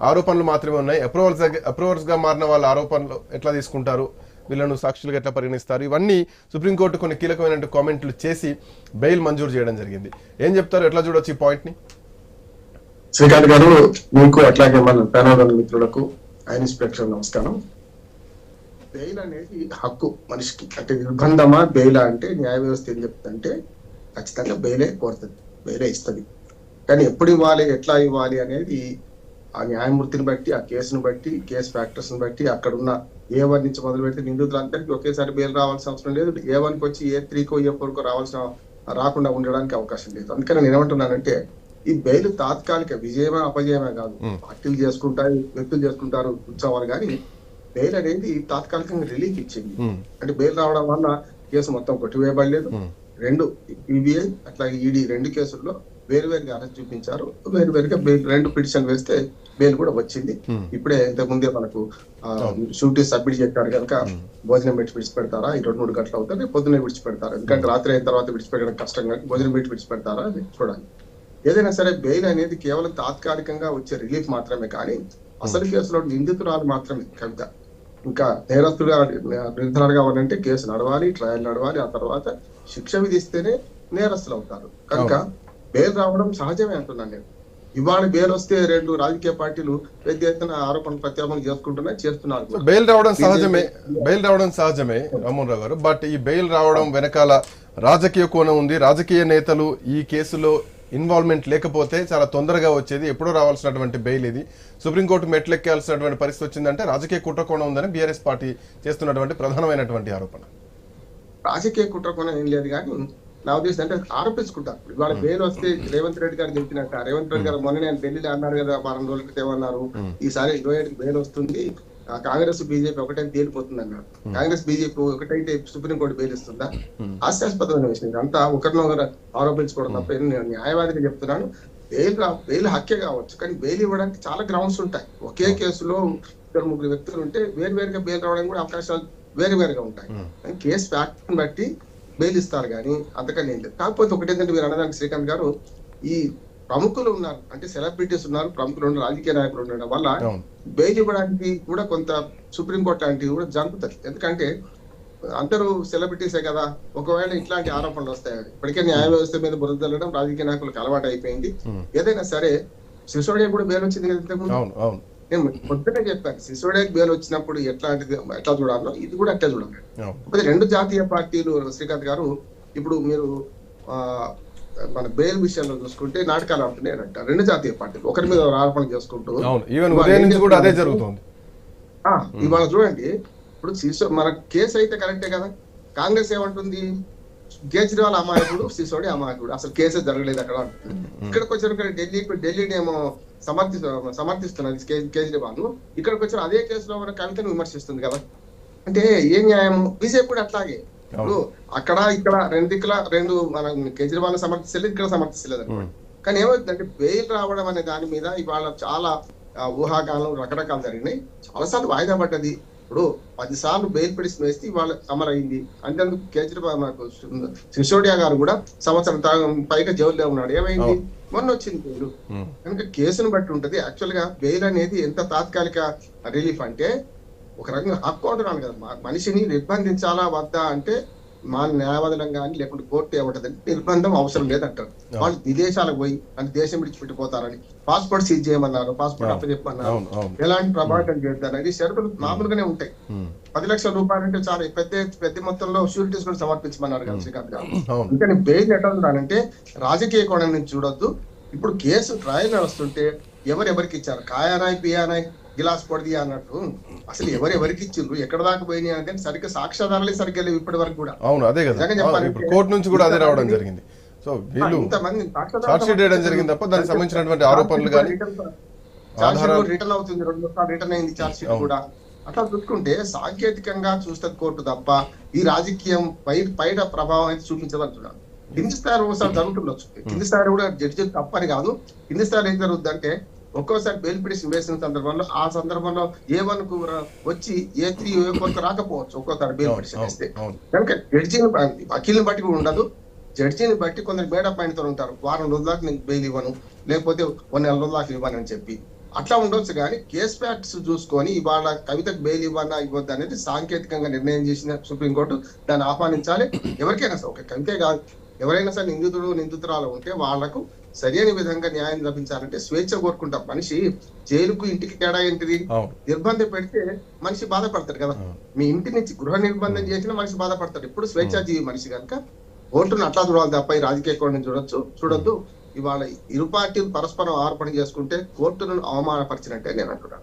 ఆరోపణలు మాత్రమే ఉన్నాయి. అప్రూవల్స్ అప్రూవర్స్గా మారిన వాళ్ళ ఆరోపణలు ఎట్లా తీసుకుంటారు? వీళ్ళను సాక్షులుగా ఎట్లా పరిగణిస్తారు? ఇవన్నీ సుప్రీంకోర్టు కొన్ని కీలకమైన కామెంట్లు చేసి బెయిల్ మంజూరు చేయడం జరిగింది. ఏం చెప్తారు? ఎట్లా చూడొచ్చు ఈ పాయింట్ని? శ్రీకాంత్ గారు మీకు అట్లాగే మన పేనాదన మిత్రులకు ఆయన ప్రేక్షకులకు నమస్కారం. బెయిల్ అనేది హక్కు మనిషికి అంటే నిర్బంధమా? బెయిల్ అంటే న్యాయ వ్యవస్థ ఏం చెప్తుందంటే ఖచ్చితంగా బెయిలే కోరుతుంది. బెయిలే ఇస్తుంది. కానీ ఎప్పుడు ఇవ్వాలి? ఎట్లా ఇవ్వాలి అనేది ఆ న్యాయమూర్తిని బట్టి ఆ కేసును బట్టి కేసు ఫ్యాక్టర్స్ని బట్టి అక్కడ ఉన్న ఏ వన్ నుంచి మొదలు పెడితే నిందితులందరికీ ఒకేసారి బెయిల్ రావాల్సిన అవసరం లేదు. ఏ వన్కి వచ్చి ఏ త్రీకో ఏ ఫోర్ కో రావాల్సిన రాకుండా ఉండడానికి అవకాశం లేదు. అందుకని నేను ఏమంటున్నానంటే ఈ బెయిల్ తాత్కాలిక విజయమే అపజయమే కాదు. పార్టీలు చేసుకుంటారు వ్యక్తులు చేసుకుంటారు ఉత్సవాలు. కానీ బెయిల్ అనేది తాత్కాలికంగా రిలీఫ్ ఇచ్చింది. అంటే బెయిల్ రావడం వల్ల కేసు మొత్తం కొట్టివేయబడలేదు. రెండు ఈబీఐ అట్లాగే ఈడీ రెండు కేసుల్లో వేరువేరుగా అరెస్ట్ చూపించారు. వేరువేరుగా రెండు పిటిషన్ వేస్తే బెయిల్ కూడా వచ్చింది. ఇప్పుడే ఇంతకు ముందే మనకు షూటీ సబ్మిట్ చేశారు కనుక భోజనం పెట్టి విడిచిపెడతారా? ఈ రెండు మూడు గంటలు అవుతుంది పొద్దున్నే విడిచిపెడతారా. ఎందుకంటే రాత్రి అయిన తర్వాత విడిచిపెట్టడం కష్టం కానీ భోజనం పెట్టి విడిచిపెడతారా అని చూడాలి. ఏదైనా సరే బెయిల్ అనేది కేవలం తాత్కాలికంగా వచ్చే రిలీఫ్ మాత్రమే కానీ అసలు కేసులో నిందితురాలు మాత్రమే కవిత. ఇంకా నేరస్తులుగా నిర్ధారణ కావాలంటే కేసు నడవాలి ట్రయల్ నడవాలి ఆ తర్వాత శిక్ష విధిస్తేనే నేరస్తులు అవుతారు. కనుక బెయిల్ రావడం సహజమే అంటున్నాను నేను. ఇవాళ బెయిల్ వస్తే రెండు రాజకీయ పార్టీలు పెద్ద ఎత్తున ఆరోపణ ప్రత్యారోపణ చేసుకుంటున్నాయి చేస్తున్నారు. బెయిల్ రావడం సహజమే బెయిల్ రావడం సహజమే రామ్మోహన్ రావు గారు. బట్ ఈ బెయిల్ రావడం వెనకాల రాజకీయ కోణం ఉంది. రాజకీయ నేతలు ఈ కేసులో ఇన్వాల్వ్మెంట్ లేకపోతే చాలా తొందరగా వచ్చేది. ఎప్పుడో రావాల్సినటువంటి బెయిల్ ఇది. సుప్రీంకోర్టు మెట్లెక్కాల్సినటువంటి పరిస్థితి వచ్చిందంటే రాజకీయ కుట్ర కోణం ఉందని బీఆర్ఎస్ పార్టీ చేస్తున్నటువంటి ప్రధానమైనటువంటి ఆరోపణ. రాజకీయ కుట్ర కొన ఏం లేదు కానీ నా ఉద్దేశం అంటే ఆరోపించుకుంటారు ఇవాళ బెయిల్ వస్తే రేవంత్ రెడ్డి గారు చెప్పినట్ట రేవంత్ రెడ్డి గారు మొన్న నేను ఢిల్లీలో అన్నారు కదా వారం రోజుల క్రితం అన్నారు. ఈసారి ఇరవై ఏడుకి బెయిల్ వస్తుంది. కాంగ్రెస్ బీజేపీ ఒకటే తేలిపోతుంది అన్నారు కాంగ్రెస్ బీజేపీ ఒకటైతే సుప్రీంకోర్టు బెయిల్ ఇస్తుందా? హాస్యాస్పదమైన విషయం. అంతా ఒకరినొకరు ఆరోపించుకోవడం తప్ప నేను న్యాయవాదిగా చెప్తున్నాను. బెయిల్ రా బెయిల్ హక్కే కావచ్చు కానీ బెయిల్ ఇవ్వడానికి చాలా గ్రౌండ్స్ ఉంటాయి. ఒకే కేసులో ఇద్దరు ముగ్గురు వ్యక్తులు ఉంటే వేరు వేరుగా బెయిల్ రావడానికి కూడా అవకాశాలు వేరు వేరుగా ఉంటాయి. కేసు ఫ్యాక్ట్ బట్టి బెయిల్ ఇస్తారు కానీ అంతకని ఏం లేదు. కాకపోతే ఒకటి ఏంటంటే మీరు అన్నదానికి శ్రీకాంత్ గారు ఈ ప్రముఖులు ఉన్నారు అంటే సెలబ్రిటీస్ ఉన్నారు ప్రముఖులు ఉన్నారు రాజకీయ నాయకులు ఉండడం వల్ల బెయిల్ ఇవ్వడానికి కూడా కొంత సుప్రీంకోర్టు లాంటివి కూడా జరుగుతుంది ఎందుకంటే అందరూ సెలబ్రిటీసే కదా ఒకవేళ ఇట్లాంటి ఆరోపణలు వస్తాయి ఇప్పటికే న్యాయ వ్యవస్థ మీద బురద రాజకీయ నాయకులకు అలవాటు అయిపోయింది. ఏదైనా సరే సిసోడియా కూడా బెయిల్ వచ్చింది కదా ఇంతకుముందు? నేను పొద్దునే చెప్పాను. సిసోడియాకి బెయిల్ వచ్చినప్పుడు ఎట్లాంటిది ఎట్లా చూడాలో ఇది కూడా అట్లా చూడాలి. కాకపోతే రెండు జాతీయ పార్టీలు శ్రీకాంత్ గారు ఇప్పుడు మీరు మన బెయిల్ విషయంలో చూసుకుంటే నాటకాలు ఆడుతున్నాయి అంట. రెండు జాతీయ పార్టీలు ఒకరి మీద ఆరోపణ చేసుకుంటూ ఆ, ఇవాళ చూడండి ఇప్పుడు సిసో మన కేసు అయితే కరెక్టే కదా? కాంగ్రెస్ ఏమంటుంది? కేజ్రీవాల్ అమాయకుడు సిసోడి అమాయకుడు. అసలు కేసే జరగలేదు అక్కడ. అంటుంది. ఇక్కడికి వచ్చిన ఢిల్లీ ఢిల్లీని ఏమో సమర్థి సమర్థిస్తున్నది కే- కేజ్రీవాల్. ఇక్కడికి వచ్చిన అదే కేసులో మన కవితను విమర్శిస్తుంది కదా. అంటే ఏ న్యాయం బీజేపీ కూడా అట్లాగే. ఇప్పుడు అక్కడ ఇక్కడ రెండు దిక్కుల రెండు మన కేజ్రీవాల్ సమర్థిస్తలేదు ఇక్కడ సమర్థిస్తలేదు ఉమ్, కానీ ఏమవుతుందంటే బెయిల్ రావడం అనే దాని మీద ఇవాళ చాలా ఊహాగానం రకరకాలు జరిగినాయి. చాలాసార్లు వాయిదా పడ్డది. ఇప్పుడు పది సార్లు బెయిల్ పిటిషన్ వేస్తే ఇవాళ అయింది అంతేందుకు కేజ్రీవాల్ మనకు సిసోడియా గారు కూడా సంవత్సరం పైగా జైల్లో ఉన్నాడు. ఏమైంది? మొన్న వచ్చింది బెయిల్ కనుక కేసును బట్టి ఉంటది. యాక్చువల్గా బెయిల్ అనేది ఎంత తాత్కాలిక రిలీఫ్ అంటే ఒక రకంగా హక్కు అంటున్నాను కదా. మనిషిని నిర్బంధించాలా వద్దా అంటే మా న్యాయవాదులం కానీ లేకుంటే కోర్టు ఏమంటదంటే నిర్బంధం అవసరం లేదంటారు. వాళ్ళు విదేశాలకు పోయి అంటే దేశం విడిచిపెట్టిపోతారని పాస్పోర్ట్ సీజ్ చేయమన్నారు పాస్పోర్ట్ అప్ప చెప్పమన్నారు అవును అవును. ఎలాంటి ప్రభావితం చేద్దారని షరతులు మామూలుగానే ఉంటాయి. పది లక్షల రూపాయలు అంటే చాలా పెద్ద పెద్ద మొత్తంలో షూరిటీస్ కూడా సమర్పించమన్నారు కదా శ్రీకాంత్ గారు. అందుకని బెయిల్ ఎట్లా రాజకీయ కోణం నుంచి చూడొద్దు. ఇప్పుడు కేసు ట్రయల్ నడుస్తుంటే ఎవరు ఎవరికి ఇచ్చారు? కాయానాయ్ పియానాయ్ గిలాస్ పొడిది అన్నట్టు. అసలు ఎవరు ఎవరికి ఇచ్చిండ్రు? ఎక్కడ దాకా పోయినాయి అంటే సరిగ్గా సాక్ష్యాధారాలే సరిగ్గా లేవు ఇప్పటి వరకు కూడా. అవును అదే కదా. ఇప్పుడు కోర్టు నుంచి కూడా అదే రావడం జరిగింది. సో వీళ్ళు చార్జ్ షీట్ వేయడం జరిగింది తప్ప దానికి సంబంధించినటువంటి ఆరోపణలు కానీ రిటర్న్ అవుతుంది. రెండు రిటర్న్ అయింది చార్జ్ షీట్ కూడా. అట్లా చూసుకుంటే సాంకేతికంగా చూస్తుంది కోర్టు తప్ప ఈ రాజకీయం పై పైన ప్రభావం అయితే చూపించదంటున్నాను కింది స్థాయి ఒకసారి జరుగుతుండొచ్చు. కింది స్థాయి కూడా జడ్జి తప్పని కాదు. కింది స్థాయిలో ఏం జరుగుతుంది అంటే ఒక్కోసారి బెయిల్ పిటిషన్ వేసిన సందర్భంలో ఆ సందర్భంలో ఏ వన్కు వచ్చి ఏ త్రీ ఏ ఫోర్ రాకపోవచ్చు ఒక్కోసారి బెయిల్ పిటిషన్ వేస్తే. కనుక జడ్జిని వకీల్ని బట్టి కూడా ఉండదు. జడ్జిని బట్టి కొందరు మేడప్తో ఉంటారు. వారం రోజుల దాకా నేను బెయిల్ ఇవ్వను లేకపోతే కొన్ని నెల రోజుల దాకా ఇవ్వను అని చెప్పి. అట్లా ఉండొచ్చు కానీ కేస్ ఫ్యాక్ట్స్ చూసుకొని ఇవాళ కవితకు బెయిల్ ఇవ్వన్నా ఇవ్వద్దు అనేది సాంకేతికంగా నిర్ణయం చేసిన సుప్రీంకోర్టు దాన్ని ఆహ్వానించాలి. ఎవరికైనా సరే ఒక కవితే కాదు. ఎవరైనా సరే నిందితుడు నిందితురాలు ఉంటే వాళ్ళకు సరైన విధంగా న్యాయం లభించాలంటే స్వేచ్ఛ కోరుకుంటాం. మనిషి జైలుకు ఇంటికి తేడా ఏంటిది? నిర్బంధం పెడితే మనిషి బాధపడతాడు కదా. మీ ఇంటి నుంచి గృహ నిర్బంధం చేసిన మనిషి బాధపడతాడు. ఇప్పుడు స్వేచ్ఛాజీవి మనిషి కనుక కోర్టును అట్లా చూడాలి తప్ప ఈ రాజకీయ కోణం చూడొచ్చు. చూడొద్దు. ఇవాళ ఇరు పార్టీలు పరస్పరం ఆరోపణ చేసుకుంటే కోర్టును అవమానపరిచినట్టే నేను అంటున్నాను.